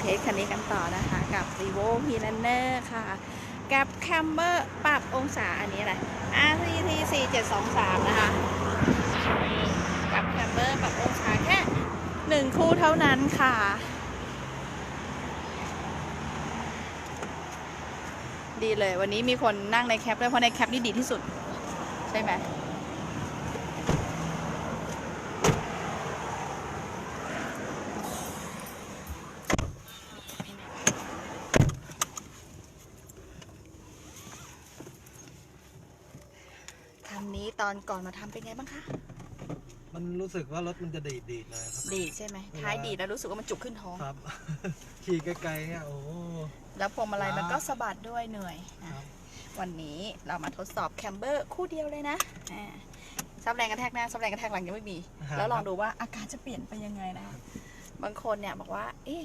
เทสคันนี้กันต่อนะคะ กับ r e v o p l a n n e r ค่ะ กับ Camber ปรับองศาอันนี้อะไร RCT 4723 นะคะกับ Camber ปรับองศาแค่หนึ่งคู่เท่านั้นค่ะ ดีเลยวันนี้มีคนนั่งในแคปด้วยเพราะในแคปนี่ดีที่สุด ใช่ไหม คันนี้ ตอนก่อนมาทำเป็นไงบ้างคะ มันรู้สึกว่ารถมันจะดีดดีดๆหน่อยครับ ดีดใช่ไหมเวลาท้ายดีดแล้วรู้สึกว่ามันจุกขึ้นท้อง ครับ ขี่ไกลๆเนี่ยโอ้โห แล้วพวงมาลัยครับมันก็สะบัดด้วยเหนื่อยคนะรับ วันนี้เรามาทดสอบแคมเบอร์คู่เดียวเลยนะอ่าซับแรงกระแทกหน้าซับแรงกระแทกหลังยังไม่มี แล้วลองดูว่าอาการจะเปลี่ยนไปยังไงนะคะบางคนเนี่ยบอกว่า เอ๊ะ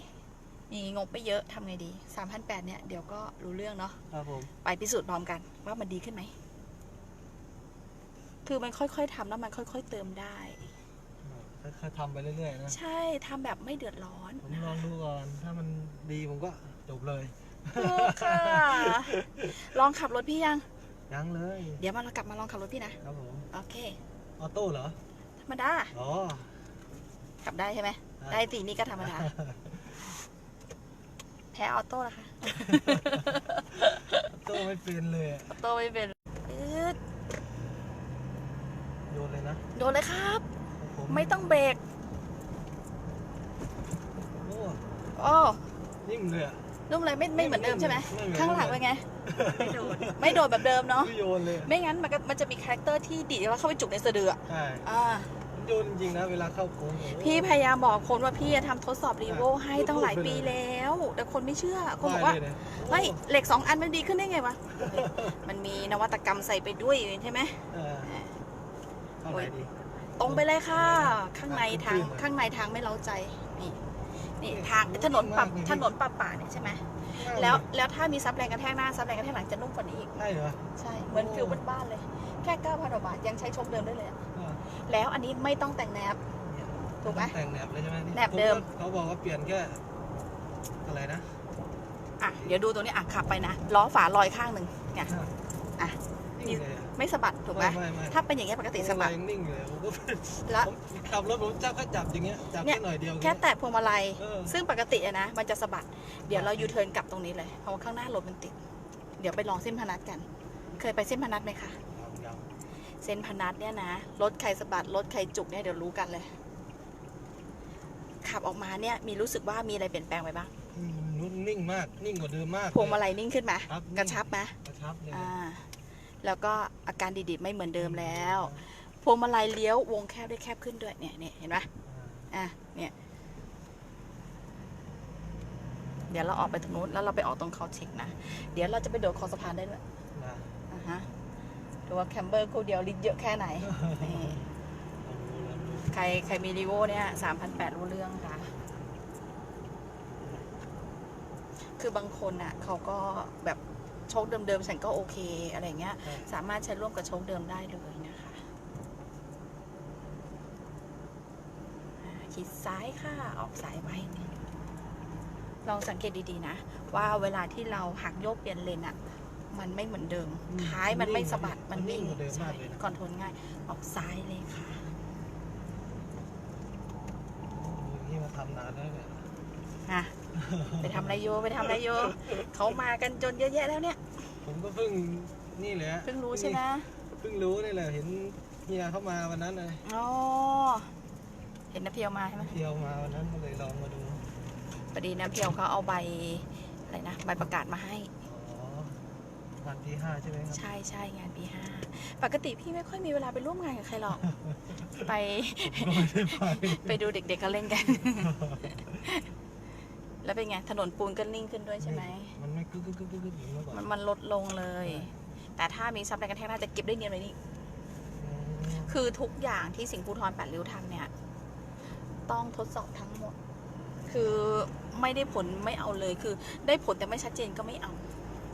มีงบไปเยอะทำไงดี3,800เนี่ยเดี๋ยวก็รู้เรื่องเนาะ ครับผม ไปพิสูจน์พร้อมกันว่ามันดีขึ้นไหม คือมันค่อยๆทำแล้วมันค่อย ๆ เติมได้ ค่อยๆทำไปเรื่อยๆนะ ใช่ทำแบบไม่เดือดร้อนผมลองดูก่อน ถ้ามันดีผมก็จบเลยถูกค่ะ ลองขับรถพี่ยัง ยังเลย เดี๋ยวมาเรากลับมาลองขับรถพี่นะ ครับผม โอเค ออโต้เหรอ ธรรมดา อ๋อ ขับได้ใช่ไหม ได้ตีนี่ก็ธรรมดา แพ้ออโต้ละค่ะออโต้ไม่เป็นเลยอะออโต้ไม่เป็นอืด โย นเลยนะโดนเลยครับผมไม่ต้องเบรกโอ้โอ้นิ่มเลยอะ นุ่มเลยไม่ไม่เหมือนเดิมใช่ไหมไม่เหมือน ข้างหลังเป็นไง ไม่โดดไม่โดดแบบเดิมเนาะไม่โยนเลยอะไม่งั้นมันก็มันจะมีคาแรคเตอร์ที่ดีดแล้วเข้าไปจุกในสะดืออะใช่อ่า มันโยนจริงๆนะเวลาเข้าโค้งโอ้โห พี่พยายามบอกคนว่าพี่จะทำทดสอบรีโวอะให้ตั้งหลายพูดไปปีเลยแล้ว แต่คนไม่เชื่อ คนบอกว่าได้เลยนะเฮ้ยเหล็กสองอันมันดีขึ้นได้ไงวะมันมีนวัตกรรมใส่ไปด้วยใช่ไหม เออเข้าไหนดี ตรงไปเลยค่ะ ข้างในทางขึ้นๆข้างในทางไม่เล้าใจนี่นี่ทางถนนปรับมากเลยถนนปรับป่าเนี่ยใช่ไหมแล้วแล้วถ้ามีซับแรงกระแทกหน้าซับแรงกระแทกหลังจะนุ่มกว่านี้อีกใช่เหรอใช่เหมือนฟิลบ้านๆเลย แค่เก้าพันกว่าบาทยังใช้โชคเดิมได้เลยอะอ่าแล้วอันนี้ไม่ต้องแต่งแนบถูกไหมแต่งแหนบเลยใช่ไหมแหนบเดิมเขาบอกว่าเปลี่ยนแค่อะไรนะอะเดี๋ยวดูตรงนี้อะขับไปนะล้อฝาลอยข้างหนึ่งเนี่ยอะนิ่งเลยอะ ไม่สะบัดถูกไหมไม่ไม่ ถ้าเป็นอย่างเงี้ยปกติสะบัดโอ้ยนิ่งเลยผมก็แล้วผมขับรถผมจับแค่จับอย่างเงี้ยจับเนี่แค่ยหน่อยเดียว แค่แตะพวงมาลัย เออ ซึ่งปกติอะนะ มันจะสะบัด เดี๋ยวเรายูเทิร์นกลับตรงนี้เลย เพราะว่าข้างหน้ารถมันติด เดี๋ยวไปลองเส้นพนัสกัน เคยไปเส้นพนัสไหมคะยังยังเส้นพนัสเนี่ยนะ รถใครสะบัด รถใครจุกเนี่ยเดี๋ยวรู้กันเลย ขับออกมาเนี่ยมีรู้สึกว่ามีอะไรเปลี่ยนแปลงไปบ้างอืมนุ่มนิ่งมากนิ่งกว่าเดิมมากพวงมาลัยนิ่งขึ้นไหม ครับกระชับไหมกระชับเลยอ่า แล้วก็อาการดีดๆไม่เหมือนเดิมแล้วพวงมาลัยเลี้ยววงแคบได้แคบขึ้นด้วยเนี่ยเนี่ยเห็นไหมอ่าอะเนี่ยเดี๋ยวเราออกไปตรงนู้นแล้วเราไปออกตรงเขาเช็คนะ เดี๋ยวเราจะไปโดดคอสะพานได้ด้วยนะอะฮะดูว่าแคมเบอร์คู่เดียวลิตรเยอะแค่ไหนนี่ลองดูลองดูใครใครมีรีโวเนี่ยสามพันแปดรู้เรื่องค่ะ คือบางคนอะเขาก็แบบ โชคเดิมๆฉันก็โอเคอะไรเงี้ย สามารถใช้ร่วมกับโชคเดิมได้เลยนะคะอ่าขีดซ้ายค่ะ ออกซ้ายไว้ ลองสังเกตดีๆนะ ว่าเวลาที่เราหักโยกเปลี่ยนเลนอะมันไม่เหมือนเดิมอืมท้ายมันไม่สะบัดมันมันนิ่นิ่งงกว่าเดิมใช่มากเลยนะคอนโทรลง่าย ออกซ้ายเลยค่ะอย่างนี่มาทำนานแล้วเนี่ยอะ ไปทำอะไรโยไปทำอะไรโยเขามากันจนเยอะแยะแล้วเนี่ย ผมก็เพิ่งนี่แหละเพิ่งรู้ใช่ไหมเพิ่งรู้นี่แหละเห็นเฮียเข้ามาวันนั้นเลยอ๋อเห็นน้าเพียวมาใช่ไหมเที่ยวมาวันนั้นก็เลยลองมาดูพอดีน้าเพียวเขาเอาใบอะไรนะใบประกาศมาให้อ๋อวันที่ห้าใช่ไหมครับใช่ใช่งานปีห้าปกติพี่ไม่ค่อยมีเวลาไปร่วมงานกับใครหรอก ไปก็ไม่ได้ไปไปดูเด็กๆเขาเล่นกัน แล้วเป็นไง ถนนปูนก็นิ่งขึ้นด้วยใช่ไหม มันไม่กึกกึกกึกกึกกึกเหมือนเมื่อก่อนมันมันลดลงเลย แต่ถ้ามีซับแรงกระแทกน่าจะเก็บได้เนียนเลยนี่ คือทุกอย่างที่สิงห์ภูทรแปดริ้วทำเนี่ย ต้องทดสอบทั้งหมด คือไม่ได้ผลไม่เอาเลย คือได้ผลแต่ไม่ชัดเจนก็ไม่เอา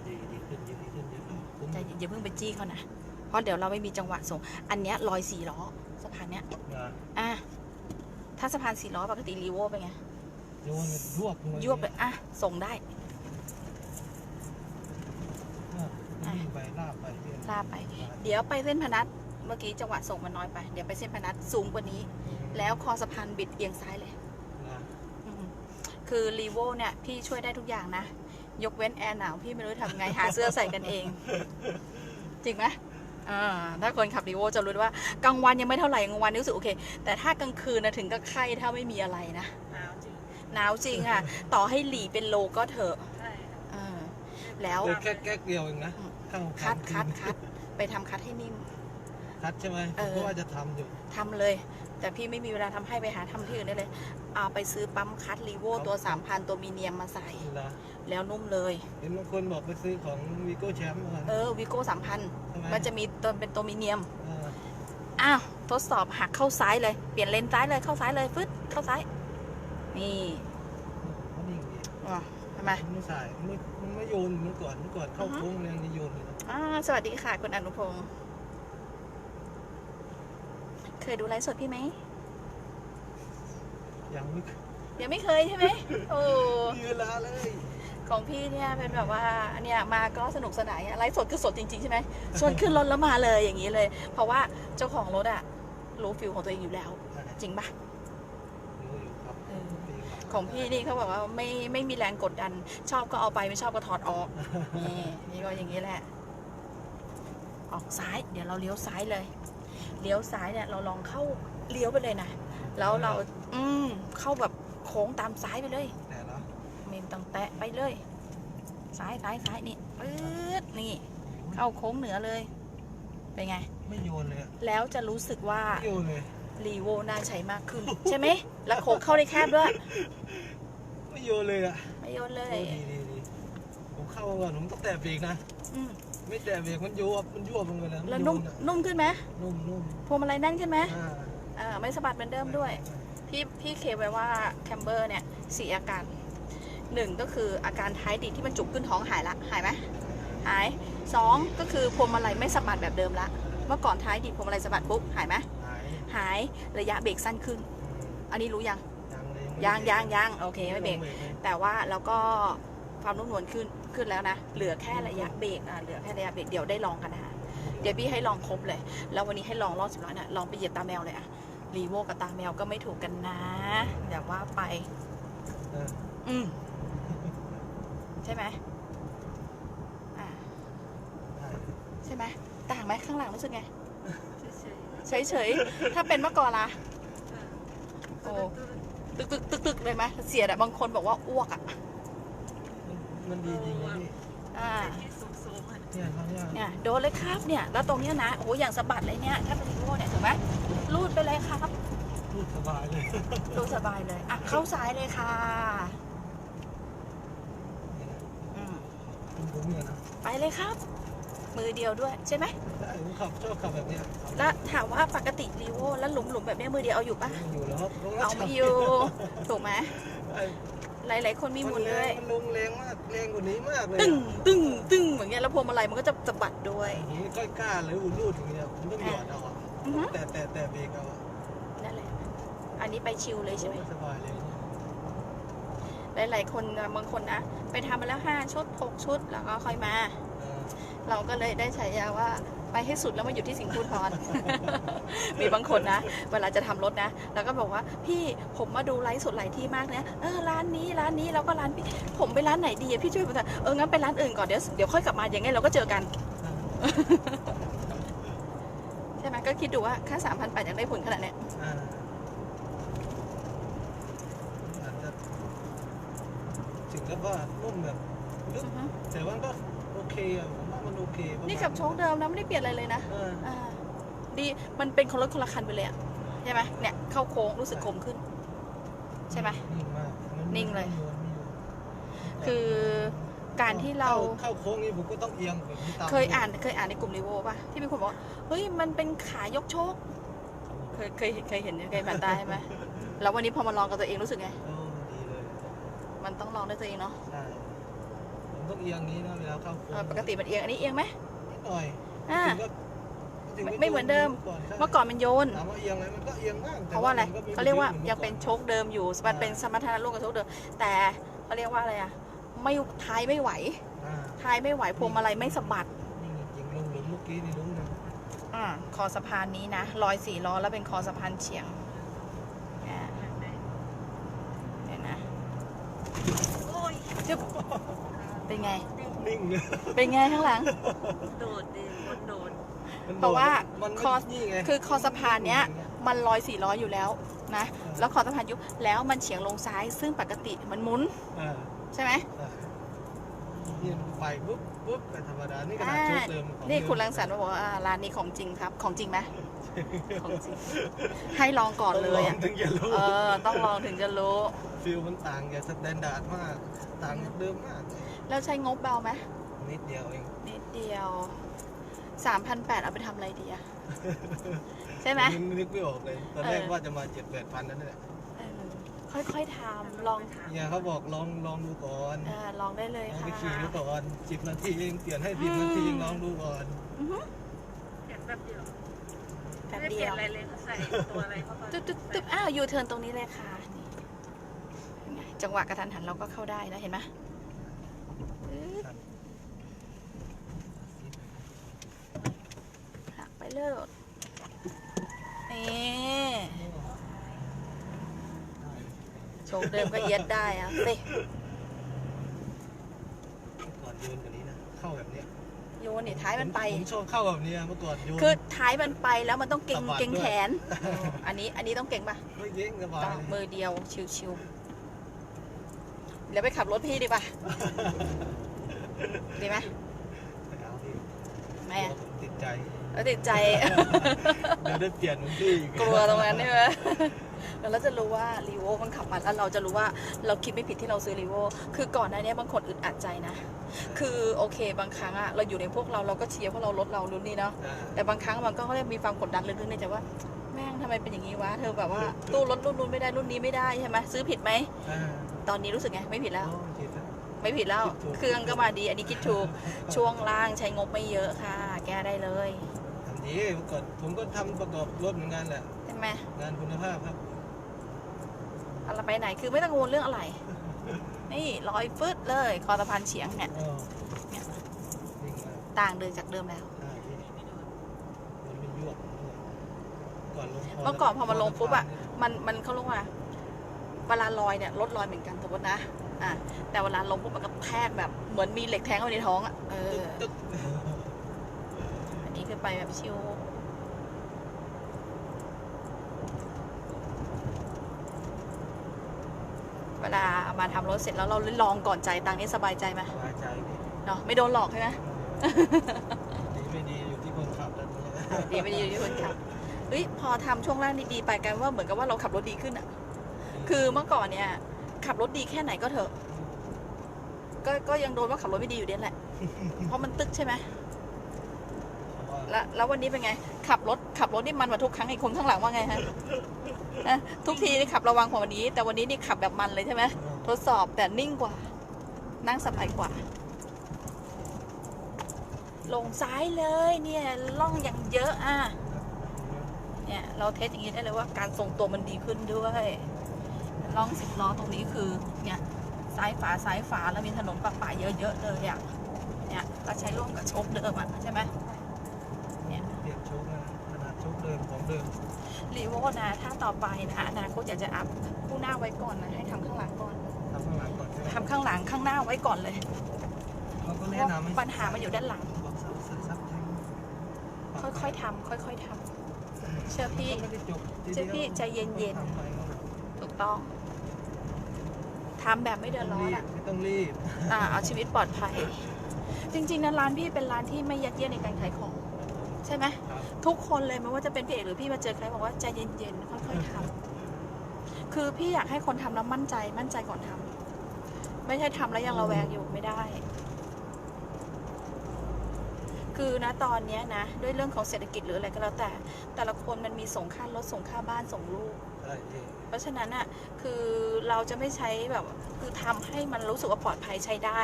ดีดีขึ้นดีดีขึ้นเยอะผมใจเย็นอย่าเพิ่งไปจี้เขานะ เพราะเดี๋ยวเราไม่มีจังหวะส่ง อันเนี้ยลอยสี่ล้อสะพานเนี้ย นะอะ ถ้าสะพานสี่ล้อปกติรีโวเป็นไง โยนเลยยวบลงไปยวบเลยอะ ส่งได้อะวิ่งไปลากไปเรื่อยลาไป เดี๋ยวไปเส้นพนัสเมื่อกี้จังหวะส่งมันน้อยไป เดี๋ยวไปเส้นพนัสสูงกว่านี้ แล้วคอสะพานบิดเอียงซ้ายเลยนะอืมคือรีโวเนี่ย พี่ช่วยได้ทุกอย่างนะ ยกเว้นแอร์หนาวพี่ไม่รู้ทำไง หาเสื้อใส่กันเอง จริงไหมอ่าถ้าคนขับรีโวจะรู้ว่ากลางวันยังไม่เท่าไหร่กลางวันรู้สึกโอเค แต่ถ้ากลางคืนนะถึงกับไข้ถ้าไม่มีอะไรนะ หนาวจริงหนาวจริงค่ะ ต่อให้หลีเป็นโลก็เถอะใช่ค่ะเออแล้ว เดินแค่แก๊กเดียวเองนะอืมข้างคัดข้างคัดคัดไปทำคัดให้นิ่ม คัดใช่ไหมเออ เพราะว่าจะทำอยู่ทำเลย แต่พี่ไม่มีเวลาทำให้ไปหาทำที่อื่นได้เลย เอาไปซื้อปั๊มคัดรีโวตัว 3,000 ตัวมีเนียมมาใส่ นะแล้วนุ่มเลย เห็นบางคนบอกไปซื้อของวีโก้แชมป์มาเออวิโก้สามพันใช่ไหมมันจะมีตัวเป็นตัวมีเนียม เอออ้าว ทดสอบหักเข้าซ้ายเลย เปลี่ยนเลนซ้ายเลยเข้าซ้ายเลยฟึดเข้าซ้าย นี่มันนิ่งดีอะทำไม มันไม่สายมันไม่มันไม่โยนเหมื่อนก่อนเมื่อก่อนเข้าอือฮึโค้งแรงนี่โยนเลยนะอ่าสวัสดีค่ะคุณอนุพงศ์เคยดูไลฟ์สดพี่ไหมยังไม่ยังไม่เคยใช่ไหมโอ้มีเวลาเลยของพี่เนี่ยเป็นแบบว่าเนี่ยมาก็สนุกสนานอะไลฟ์สดคือสดจริงๆใช่ไหมชวนขึ้นรถแล้วมาเลยอย่างนี้เลย เพราะว่าเจ้าของรถอะรู้ฟิลของตัวเองอยู่แล้ว จริงปะ รู้อยู่ครับ เออ ดีครับ ของพี่นี่เขาบอกว่าไม่ไม่มีแรงกดดัน ชอบก็เอาไปไม่ชอบก็ถอดออก นี่นี่ก็อย่างนี้แหละ ออกซ้าย เดี๋ยวเราเลี้ยวซ้ายเลย เลี้ยวซ้ายเนี่ยเราลองเข้าเลี้ยวไปเลยนะ แล้วเราอืมเข้าแบบโค้งตามซ้ายไปเลยแต่เนาะเมนตังแตะไปเลย ซ้ายซ้ายซ้ายนี่ปื๊ดนี่ เข้าโค้งเหนือเลย เป็นไง ไม่โยนเลยอะแล้วจะรู้สึกว่า ไม่โยนเลย รีโวน่าใช้มากขึ้น ใช่ไหม แล้วโค้งเข้าได้แคบด้วย ไม่โยนเลยอะไม่โยนเลโอ้ยดีดีดีผมเข้ามาก่อนผมต้องแตะเบรกนะอืมไม่แตะเบรกมันยวบมันยวบลงไปแล้วแล้วมันุ่มโยอะนุ่มขึ้นไหมนุ่มนุ่มพวงมาลัยแน่นขึ้นไหมอ่าเออไม่สะบัดเหมือนเดิมด้วย พี่พี่เคไว้ว่าแคมเบอร์เนี่ยสี่อาการหนึ่งก็คืออาการท้ายดีดที่มันจุกขึ้นท้องหายละหายไหมหายสองก็คือพวงมาลัยไม่สะบัดแบบเดิมละ เมื่อก่อนท้ายดีดพวงมาลัยสะบัดปุ๊บหายไหม หายหายระยะเบรกสั้นขึ้น อันนี้รู้ยังยังเลยยังยังยังโอเคไม่เบรกลงเลยแต่ว่าแล้วก็ความนุ่มนวลขึ้นขึ้นแล้วนะ เหลือแค่ระยะเบรกอะเหลือแค่ระยะเบรกเดี๋ยวได้ลองกันนะคะเดี๋ยวพี่ให้ลองครบเลย แล้ววันนี้ให้ลองรอบสิบล้อนะลองไปเหยียบตาแมวเลยอะรีโวกับตาแมวก็ไม่ถูกกันนะอย่าว่าไปเอออืมใช่ไหมอ่าได้ใช่ไหมต่างไหมข้างหลังรู้สึกไง เฉยเฉยๆ ถ้าเป็นเมื่อก่อนล่ะๆค่ะ โอ้ ตึกตึกตึกตึกเลยไหมเสียดอะบางคนบอกว่าอ้วกอะมันมันดีจริงนะพี่อ่าที่สูงๆอะเนี่ยทำยากเนี่ยโดนเลยครับเนี่ย แล้วตรงเนี้ยนะ โอ้โหอย่างสะบัดเลยเนี่ย ถ้าเป็นรีโวเนี่ยถูกไหมรูดไปเลยครับ พูดสบายเลยรูดสบายเลย อะ เข้าซ้ายเลยค่ะอืมผมผมเนี่ยนะ ไปเลยครับ มือเดียวด้วยใช่ไหมใช่ ผมขับชอบขับแบบเนี้ยแล้วถามว่าปกติรีโวแล้วหลุมหลุมๆแบบเนี้ยมือเดียวเอาอยู่ปะยังอยู่แล้วครับลงเอาไม่อยู่ถูกไหมไอ้หลาย ๆ คนมีหมุนแรด้วยงมันลงแรงมากแรงกว่านี้มากเลยตึ้งตึ้งตึ้งอย่างเงี้ยแล้วพวงมาลัยมันก็จะสะบัดด้วยผมไม่ค่อยกล้าเลยอุ่นรูดอย่างเงี้ยผมต้องหยอดเอาอะอือฮึแต่แต่แต่เบรกเอาอะนั่นแหละอันนี้ไปชิลเลยใช่ไหมสบายเลยหลาย ๆ คนนะบางคนนะไปทำมาแล้วห้าชุดหกชุดแล้วก็ค่อยมาเออเราก็เลยได้ฉายาว่า ไปให้สุดแล้วมาอยู่ที่สิงห์พูทรมีบางคนนะ เวลาจะทำรถนะ แล้วก็บอกว่าพี่ผมมาดูไลฟ์สดหลายที่มากเนี่ยเออร้านนี้ร้านนี้แล้วก็ร้านพี่ผมไปร้านไหนดีอะพี่ช่วยผมหน่อยเอองั้นไปร้านอื่นก่อนเดี๋ยวเดี๋ยวค่อยกลับมาอย่างไงเราก็เจอกัน ใช่ไหมก็คิดดูว่าค่าสามพันแปดยังได้ผลขนาดเนี้ยอ่าอาจจะถึงกับว่านุ่มแบบลึกอือฮึแต่ว่าก็โอเคอะผมว่ามันโอ เคประมาณนี่กับโชคเดิมนะไม่ได้เปลี่ยนอะไรเลยนะเอออ่าดีมันเป็นคนรถคนละคันไปเลยอะใช่ไหมเนี่ยเข้าโค้งรู้สึกคมขึ้น ใช่ไหม นิ่งมากมันิ่งเลยไม่โนไม่โยนคือการที่เรา เข้าโค้งนี้ผมก็ต้องเอียงแบบนี้ตามเคยอ่านเคยอ่านในกลุ่มรีโวป่ะที่มีคนบอกว่าเฮ้ยมันเป็นขายกโชค เคยเคยเคยเห็นเคยผ่านตาใช่ไหมแล้ววันนี้พอมาลองกับตัวเองรู้สึกไงโอ้ดีเลยมันต้องลองด้วยตัวเองเนาะ ใช่ผม ต้องเอียงนี้นะเวลาเข้าโค้เอองปกติมันเอียงอันนี้เอียงไหมนิดหน่อยอ่าถึงก็ไม่เหมือนเดิม เมื่อก่อนมันโยน ถามว่าเอียงไหมมันก็เอียงบ้างเพราะว่าอะไรมันมีเขาเรียกว่ายังเป็นโชคเดิมอยู่มันเป็นสมรรถนะร่วมกับโชคเดิม แต่เขาเรียกว่าอะไรอะไม่ท้ายไม่ไหวอ่าท้ายไม่ไหวพวงมาลัยไม่สะบัด นี่จริงลงหลุมเมื่อกี้นี่ลุ้นะอ่าคอสะพานนี้นะลอยสี่ล้อแล้วเป็นคอสะพานเฉียงอ่าเห็นนะโอ้ยจึ๊บ เป็นไง นิ่งเลยเป็นไงข้างหลัง โดดดิคนโดดมันเพราะว่ามันไม่คอนี่ไงคือคอสะพานเนี้ยมันลอยสี่ล้ออยู่แล้วนะ แล้วคอสะพานยุบแล้วมันเฉียงลงซ้าย ซึ่งปกติมันหมุนอ่าใช่ไหมอ่านี่ไปปุ๊บปุ๊บแต่ธรรมดา นี่ขนาดอ่าโชคเดิมของนี่เดิมคุณรังสรรค์มาบอกว่าอ่าร้านนี้ของจริงครับ ของจริงไหมของจริง ให้ลองก่อนเลยอะ ต้องงถึงจะรู้ เออ ต้องลองถึงจะรู้ ฟิลมันต่างจากสแตนดาร์ดมาก ต่างจากเดิมมาก แล้วใช้งบเบาไหมนิดเดียวเองนิดเดียวสามพันแปดเอาไปทำอะไรดีอะใช่ไหมนึกนึกไม่ออกเลย ตอนแรกเออว่าจะมาเจ็ดแปดพันนั่นแหละเออค่อยๆทำลองเนี่ยเขาบอกลองลองดูก่อนเออลองได้เลยลองค่ะไปขี่ดูก่อนสิบนาทีเองเปลี่ยนให้สิบนาทีเองลองดูก่อนอือหือเขียนแบบเดียวแป๊บไม่ได้เดีเขียยนวอะไรเลยเขาใส่ตัวอะไรเข้าไปตึ๊บตึ๊บตึ๊บอ้าวยูเทิร์นตรงนี้เลยค่ะนี่เห็นไหมจังหวะกระทันหันเราก็เข้าได้นะเห็นไหมปึ๊บ หักไปเลยนี่โชคเดิมก็เย็ดได้อะสิก่อนโยนแบบนี้นะ เข้าแบบเนี้ยโยนนี่ท้ายมันไป ผมชอบเข้าแบบเนี้ยเมื่อก่อนโยน คือท้ายมันไปแล้วมันต้องเก่งสะบัดเก่งด้วยแขนเอออันนี้อันนี้ต้องเก่งปะไม่เย้งสบายต้องเลย มือเดียวชิวๆ เดี๋ยวไปขับรถพี่ดีป่ะ ดีไหมไม่เอาพี่ไม่อะผมติดใจ แล้วติดใจ เดี๋ยวได้เปลี่ยนเหมือนพี่อีกลัวตรงนั้นใช่ไหมแล้วเราจะรู้ว่ารีโวมันขับมาแล้วเราจะรู้ว่าเราคิดไม่ผิดที่เราซื้อรีโวคือก่อนหน้านี้บางคนอึดอัดใจนะ คือโอเคบางครั้งอะเราอยู่ในพวกเราเราก็เชียร์เพราะเรารถเรารุ่นนี้เนาะ อ่าแต่บางครั้งมันก็เรียกมีความกดดันลึกๆในใจว่า แม่งทำไมเป็นอย่างนี้วะ เธอแบบว่า ตู้รถรุ่นนู้นไม่ได้รุ่นนี้ไม่ได้ใช่ไหมซื้อผิดไหม อ่า ตอนนี้รู้สึกไงไม่ผิดแล้วโอ้ผิดแล้วไม่ผิดแล้วคิดถูกเครื่องก็มาดี อันนี้คิดถูก ช่วงล่างใช้งบไม่เยอะค่ะ แก้ได้เลยทำดีเมื่อก่อนผมก็ทำประกอบรถเหมือนกันแหละใช่ไหมงานคุณภาพครับอะไรไปไหนคือไม่ต้องกังวลเรื่องอะไร นี่ลอยฟึดเลยคอสะพานเฉียงเนี่ยอ๋อเนี่ยนิ่งมากต่างเดินจากเดิมแล้วใช่พี่มันเป็นยวกก่อนลงเมื่อก่อนพอมาลงปุ๊บอะมันมันเขาเรียกว่า เวลาลอยเนี่ยรถลอยเหมือนกันสมมตินะอะแต่เวลาลงปุ๊บมันก็แทกแบบเหมือนมีเหล็กแทงเข้าไปในท้องอะเออตึ๊กอันนี้คือไปแบบชิวเวลามาทำรถเสร็จแล้วเราลองก่อนใจายตังค์นี่สบายใจไหมสบายใจพี่เนาะไม่โดนหลอกใช่ไหมดีไม่ดีอยู่ที่คนขับแล้วเนี่ยดีไม่ดีอยู่ที่คนขับเฮ้ยพอทำช่วงล่างดีๆไปกันว่าเหมือนกับว่าเราขับรถดีขึ้นอะ คือเมื่อก่อนเนี่ย ขับรถดีแค่ไหนก็เถอะ ก็ก็ยังโดนว่าขับรถไม่ดีอยู่เด่นแหละ เพราะมันตึกใช่ไหมแล้วแล้ววันนี้เป็นไง ขับรถขับรถนี่มันกว่าทุกครั้งไอ้คนข้างหลังว่าไงฮะนะทุกทีนี่ขับระวังกว่าวันนี้ แต่วันนี้นี่ขับแบบมันเลยใช่ไหมทดสอบแต่นิ่งกว่า นั่งสบายกว่า ลงซ้ายเลยเนี่ยล่องอย่างเยอะอะเนี่ยเราเทสอย่างนี้ได้เลยว่าการทรงตัวมันดีขึ้นด้วย ล่องสิบล้อตรงนี้คือเนี่ยซ้ายฝาซ้ายฝาแล้วมีถนนปะปะเยอะๆเลยอะเนี่ยก็ใช้ร่วมกับโชคเดิมอะใช่ไหมเนี่ยเปลี่ยนโชคนะขนาดโชคเดิมของเดิมรีโวนะถ้าต่อไปนะอนาคตอยากจะอัพคู่หน้าไว้ก่อนนะให้ทำข้างหลังก่อนทำข้างหลังก่อนใช่ไหมทำข้างหลังข้างหน้าไว้ก่อนเลยเขาก็เพแนะราะนำให้ปัญหามันอยู่ด้านหลังบอกซับซับซับแทงค่อยๆทำค่อยๆทำเชื่อพี่มันก็ไม่ได้จบทีเชื่อพี่ดีวใจเย็นๆทำไปก็แบบถูกต้อง ทำแบบไม่เดือดร้อนอะไม่ต้องรีบ อ่าเอาชีวิตปลอดภัย จริงๆนะร้านพี่เป็นร้านที่ไม่ยัดเยียดในการขายของ ใช่ไหมครับ ทุกคนเลยไม่ว่าจะเป็นพี่เอกหรือพี่มาเจอใครบอกว่าใจเย็นๆค่อยๆทำคือพี่อยากให้คนทำแล้วมั่นใจมั่นใจก่อนทำไม่ใช่ทำแล้วยังระแวงอยู่ไม่ได้ คือนะตอนเนี้ยนะ ด้วยเรื่องของเศรษฐกิจหรืออะไรก็แล้วแต่ แต่ละคนมันมีส่งค่ารถส่งค่าบ้านส่งลูกใช่พี่เพราะฉะนั้นอะคือเราจะไม่ใช้แบบคือทำให้มันรู้สึกว่าปลอดภัยใช้ได้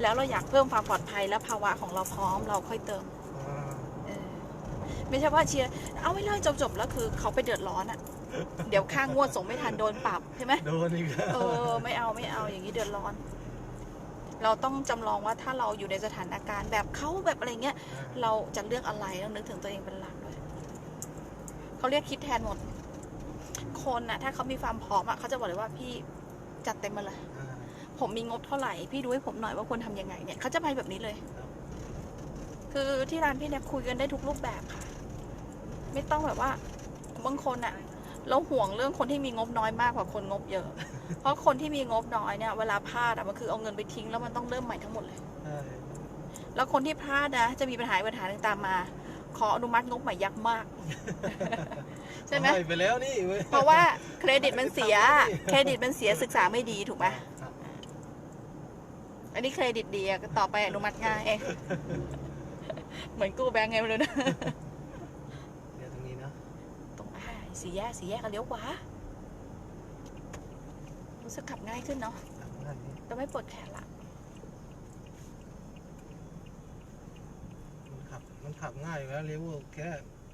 แล้วเราอยากเพิ่มความปลอดภัยและภาวะของเราพร้อมเราค่อยเติมอ่าเออไม่ใช่ว่าเชียร์เอาไว้เลยจบๆแล้วคือเขาไปเดือดร้อนอะเดี๋ยวค่างวดส่งไม่ทันโดนปรับใช่ไหมโดนอีกแล้วเออไม่เอาไม่เอาอย่างนี้เดือดร้อน เราต้องจำลองว่าถ้าเราอยู่ในสถานการณ์แบบเขาแบบอะไรเงี้ย เราจะเลือกอะไรต้องนึกถึงตัวเองเป็นหลักด้วยเขาเรียกคิดแทนหมด คนน่ะถ้าเขามีความพร้อมอะเขาจะบอกเลยว่าพี่จัดเต็มมาเลยอ่าผมมีงบเท่าไหร่ พี่ดูให้ผมหน่อยว่าควรทำยังไงเนี่ยเขาจะไปแบบนี้เลยครับคือที่ร้านพี่เนี่ยคุยกันได้ทุกรูปแบบค่ะ ไม่ต้องแบบว่าบางคนอะเราห่วงเรื่องคนที่มีงบน้อยมากกว่าคนงบเยอะ เพราะคนที่มีงบน้อยเนี่ยเวลาพลาดอะมันคือเอาเงินไปทิ้งแล้วมันต้องเริ่มใหม่ทั้งหมดเลย ใช่แล้วคนที่พลาดนะจะมีปัญหาปัญหาหนึ่งตามมา ขออนุมัติงบใหม่ยากมาก ใช่ไหมให้ไปแล้วนี่ว้ยเพราะว่าเครดิตมันเสีย เครดิตมันเสียศึกษาไม่ดีถูกไหมครับอันนี้เครดิตดีอะต่อไปอนุมัติง่ายเหมือนกู้แบงก์ไงไม่รู้นะเดี๋ยวตรงนี้นะ ตรงอ่าสี่แยกสี่แยกก็เลี้ยวขวารู้ สึกขับง่ายขึ้นเนาะทำง่ายนี่จะไม่ปวดแขนละมันขับมันขับง่ายอยู่แล้วเรียกว่าแค่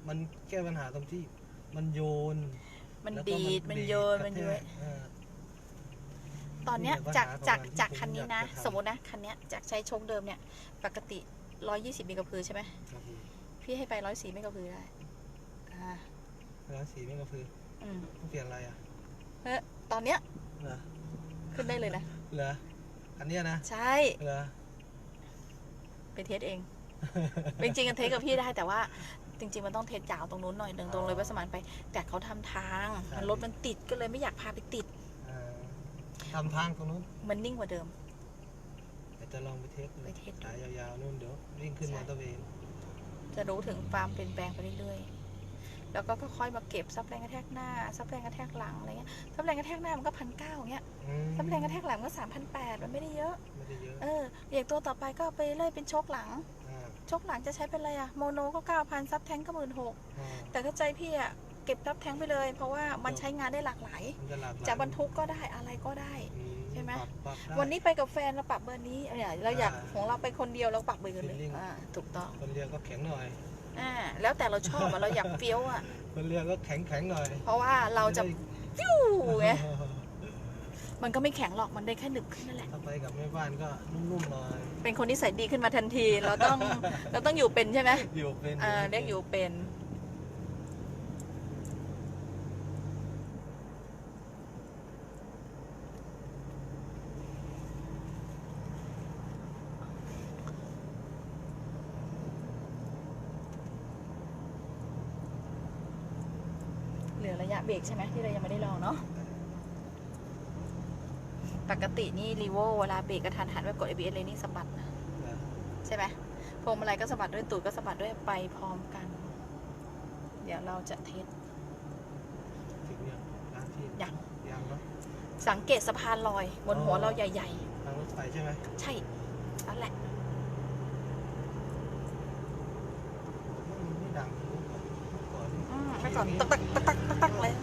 มันแก้ปัญหาตรงที่มันโยน มันแล้วก็ดีดมันโยนกระมันแทโยกนเออ ตอนเนี้ยมีแต่จากปัญหาจากประมาณจากที่คันนี้นะผมอยากจะทำ สมมตินะคันเนี้ยจากใช้โชคเดิมเนี่ย ปกติ 120มีกระพือใช่ไหมครับผมพี่ให้ไป 104ไม่กระพือได้อ่าแล้วสีไม่กระพืออืมต้องเปลี่ยนอะไรอะเฮ้ยตอนเนี้ย เหรอขึ้นได้เลยนะ เหรออันเนี้ยนะใช่ เหรอไปเทสเอง จริงๆกันเทสกับพี่ได้แต่ว่า จริง ๆ มันต้องเทสจาวตรงนู้นหน่อยหนึ่งตรงเลยวัดสมานไป แต่เขาทำทางมันรถมันติดก็เลยไม่อยากพาไปติดอ่าทำทางตรงนู้นมันนิ่งกว่าเดิม เดี๋ยวจะลองไปเทสดูไปเทสดู สายยาวๆนู่นเดี๋ยววิ่งขึ้นใช่มอเตอร์เวย์จะรู้ถึงความเปลี่ยนแปลงไปเรื่อยๆ แล้วก็ค่อยๆมาเก็บซับแรงกระแทกหน้าซับแรงกระแทกหลังอะไรเงี้ยซับแรงกระแทกหน้ามันก็พันเก้าเงี้ยอืมซับแรงกระแทกหลังก็สามพันแปดมันไม่ได้เยอะไม่ได้เยอะเอออย่างตัวต่อไปก็ไปเรื่อยเป็นโชคหลังอ่าโชคหลังจะใช้เป็นอะไรอะโมโนก็เก้าพันซับแทงก็หมื่นหกอ่าแต่ถ้าใจพี่อะเก็บซับแทงไปเลย เพราะว่ามันใช้งานได้หลากหลายมันจะหลากหลายจะบรรทุกก็ได้อะไรก็ได้อืใช่ไหมปรับปรับได้วันนี้ไปกับแฟนเราปรับเบอร์นี้เนี่ยเราอยากอ่าของเราไปคนเดียวเราปรับเบอร์เลย Feeling อ่าถูกต้องคนเรียกก็แข็งหน่อย อ่าแล้วแต่เราชอบอะเราอยากเฟี้ยวอะคนเรียกก็แข็งแข็งหน่อยเพราะว่าเราจะได้ฟิวไงมันก็ไม่แข็งหรอกมันได้แค่หนึบขึ้นนั่นแหละ ถ้าไปกับแม่บ้านก็นุ่มๆหน่อยเป็นคนที่ใส่ดีขึ้นมาทันที เราต้องเราต้องอยู่เป็นใช่ไหมอยู่เป็นเออเรียกอยู่เป็น เหลือระยะเบรกใช่ไหมที่เรายังไม่ได้ลองเนาะปกตินี่รีโวเวลาเบรกกระทันหันแบบกด ABS เลยนี่สะบัดนะนะใช่ไหมพวงมาลัยก็สะบัดด้วยตูดก็สะบัดด้วยไปพร้อมกัน เดี๋ยวเราจะเทสถึงยังร้านที่ยังยังเนาะสังเกตสะพานลอยบนหัวเราใหญ่ทางรถไฟใช่ไหมๆใช่นั่นแหละมันไม่ดังเมื่อก่อนเมื่อก่อนนี่ อืมไปก่อนตักตักตักตักตักตักเลย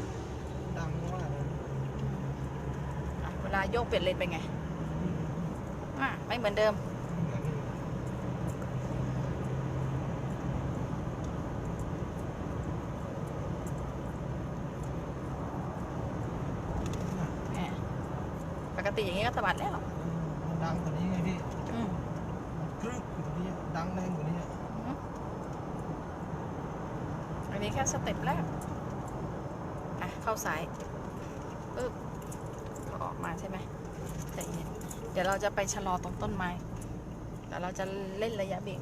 ดังมากเลย อะเว ลาโยกเปลี่ยนเลนเป็นไงอะไม่เหมือนเดิมเหมือนแหมปกติอย่างนี้ก็สะบัดแล้วมันดังกว่านี้ไงพี่อืมกรึ๊บกว่านี้ดังแรงกว่านี้อันนี้แค่สเต็ปแรก อะ เข้าซ้ายปึ๊บก็ออกมาใช่ไหม ใจเย็นเดี๋ยวเราจะไปชะลอตรงต้นไม้แต่เราจะเล่นระยะเบรก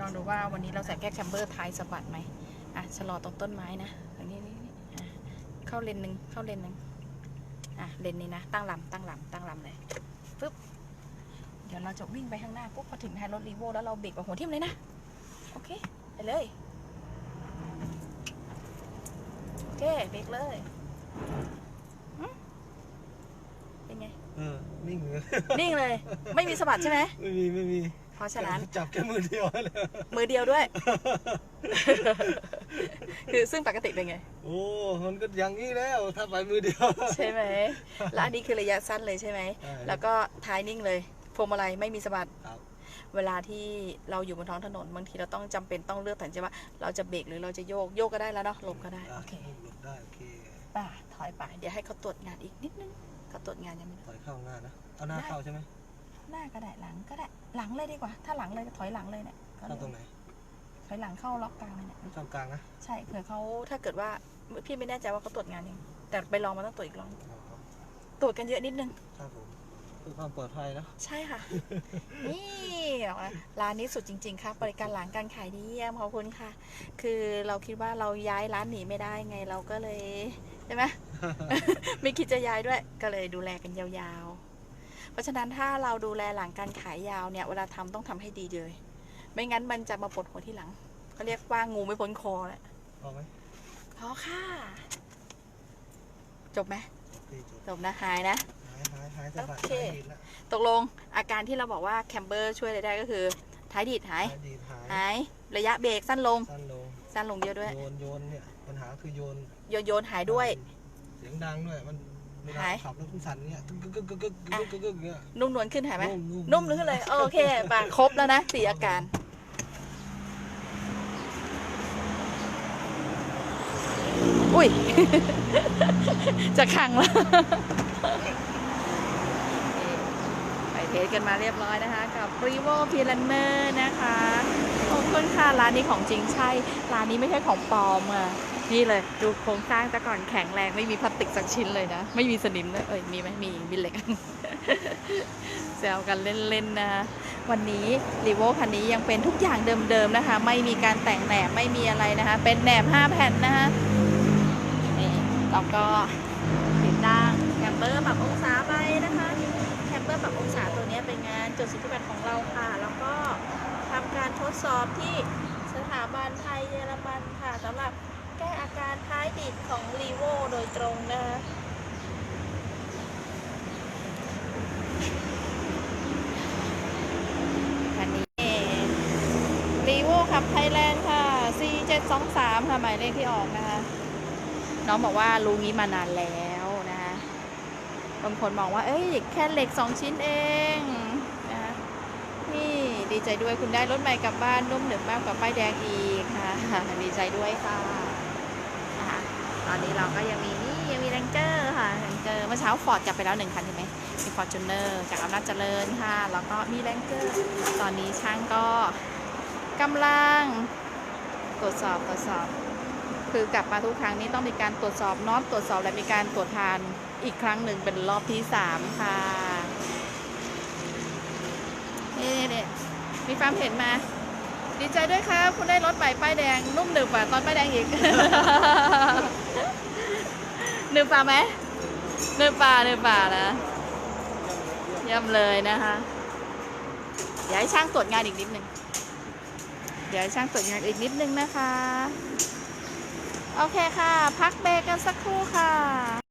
ลองดูว่าวันนี้เราใส่แค่แคมเบอร์ท้ายสะบัดไหมอะชะลอตรงต้นไม้นะอันนี้นี่เข้าเลนหนึ่งเข้าเลนหนึ่งอะเลนนี้นะ ตั้งลำตั้งลำตั้งลำเลยปึ๊บเดี๋ยวเราจะวิ่งไปข้างหน้าปุ๊บพอถึงท้ายรถรีโวแล้วเราเบรกแบบหัวทิ่มเลยนะ โอเค ไปเลย โอเค เบรกเลยหึเป็นไง เออ นิ่งเลยนิ่งเลย ไม่มีสะบัดใช่ไหมไม่มีไม่มีเพราะฉะนั้นจับแค่มือเดียวเลยมือเดียวด้วย คือซึ่งปกติเป็นไง โอ้มันก็อย่างนี้แล้วถ้าไปมือเดียว ใช่ไหมแล้วอันนี้คือระยะสั้นเลยใช่ไหมใช่แล้วก็ท้ายนิ่งเลยพวงมาลัยไม่มีสะบัดครับเวลาที่เราอยู่บนท้องถนนบางทีเราต้องจำเป็นต้องเลือกตัดสินใจว่า เราจะเบรกหรือเราจะโยกโยกก็ได้แล้วเนาะหลบก็ได้โอเคหลบได้โอเคป่ะถอยไปเดี๋ยวให้เขาตรวจงานอีกนิดนึง เขาตรวจงานยังไม่ได้ถอยเข้าหน้านะ เอาหน้าเข้าใช่ไหมหน้าก็ได้หลังก็ได้หลังเลยดีกว่า ถ้าหลังเลยก็ถอยหลังเลยเนี่ยก็เข้าตรงไหนถอยหลังเข้าล็อกกลางเลยเนี่ยช่องกลางนะใช่เผื่อเขาถ้าเกิดว่าพี่ไม่แน่ใจว่าเขาตรวจงานยังแต่ไปลองมาต้องตรวจอีกรอบอ๋อตรวจกันเยอะนิดนึงครับผมเพื่อความปลอดภัยนะใช่ค่ะ นี่บอกว่าร้านนี้สุดจริง ๆ ค่ะบริการหลังการขายดีเยี่ยมขอบคุณค่ะ คือเราคิดว่าเราย้ายร้านหนีไม่ได้ไงเราก็เลยใช่ไหม ไม่คิดจะย้ายด้วย ก็เลยดูแลกันยาวๆ เพราะฉะนั้นถ้าเราดูแลหลังการขายยาวเนี่ย เวลาทำต้องทำให้ดีเลย ไม่งั้นมันจะมาปวดหัวที่หลังเขาเรียกว่างูไม่พ้นคอแหละพอไหมพอค่ะ จบไหมโอเคจบจบนะหายนะหายหายหายจะหายโอเคหายดีดแล้วตกลงอาการที่เราบอกว่าแคมเบอร์ช่วยอะไรได้ก็คือท้ายดีดหายหายดีดหายหาย ระยะเบรกสั้นลง สั้นลง สั้นลงเยอะด้วย โยนโยนเนี่ยปัญหาคือโยน โยนโยนหายด้วย เสียงดังด้วย มันเวลาหาย ขับรถมันสั่นเนี่ยกึกกึกกึกกึกกึกกึกกึกกึกเนี่ย นุ่มนวลขึ้นหายไหมนุ่มนุ่มขึ้นเลย โอเคป่ะครบแล้วนะสี่อาการ อุ้ย จะขังแล้วไปเทสกันมาเรียบร้อยนะคะกับ r e v o p i l a n n e r นะคะ ขอบคุณค่ะร้านนี้ของจริงใช่ ร้านนี้ไม่ใช่ของปลอมอะ นี่เลย ดูโครงสร้างแต่ก่อนแข็งแรงไม่มีพลาสติกสักชิ้นเลยนะ ไม่มีสนิมเลยเอ้ยมีไหมมีมีเหล็กแซวกันเล่นๆนะ วันนี้รีโวคันนี้ยังเป็นทุกอย่างเดิมๆนะคะ ไม่มีการแต่งแหนบไม่มีอะไรนะคะ เป็นแหนบ 5 แผ่นนะคะนี่แล้วก็ติดตั้งแคมเปอร์ปรับองศาไปนะคะแคมเปอร์ปรับองศาตัวนี้เป็นงานจดสิทธิบัตรของเราค่ะ แล้วก็ทำการทดสอบที่สถาบันไทยเยอรมันค่ะสำหรับ แก้อาการท้ายดิดของรีโวโดยตรงนะคะคันนี้รีโวขับไทยแลนด์ค่ะ C723 ค่ะ หมายเลขที่ออกนะคะ น้องบอกว่ารู้งี้มานานแล้วนะคะบางคนมองว่า เอ้ย แค่เหล็ก 2 ชิ้นเองนะคะนี่ดีใจด้วยคุณได้รถใหม่กลับบ้านนุ่มเหนึบมากกว่าป้ายแดงอีกค่ะ ดีใจด้วยค่ะ ตอนนี้เราก็ยังมีนี่ยังมีแรงเจอร์ค่ะแรงเจอร์เมื่อเช้าฟอร์ดกลับไปแล้วหนึ่งคันใช่ไหมมีฟอร์จูเนอร์จากอำนาจเจริญค่ะ แล้วก็มีแรงเกอร์ตอนนี้ช่างก็กำลังตรวจสอบตรวจสอบ คือกลับมาทุกครั้งนี้ต้องมีการตรวจสอบน็อตตรวจสอบและมีการตรวจทานอีกครั้งหนึ่งเป็นรอบที่สามค่ะนี่นี่นี่มีความเห็นมา ดีใจด้วยครับ คุณได้รถใหม่ป้ายแดง นุ่มหนึบกว่าตอนป้ายแดงอีก หนึบป่าไหมหนึบป่าหนึบป่านะเยี่ยมเลยนะคะเดี๋ยวให้ช่างตรวจงานอีกนิดนึงเดี๋ยวให้ช่างตรวจงานอีกนิดนึงนะคะ โอเคค่ะ พักเบรกกันสักครู่ค่ะ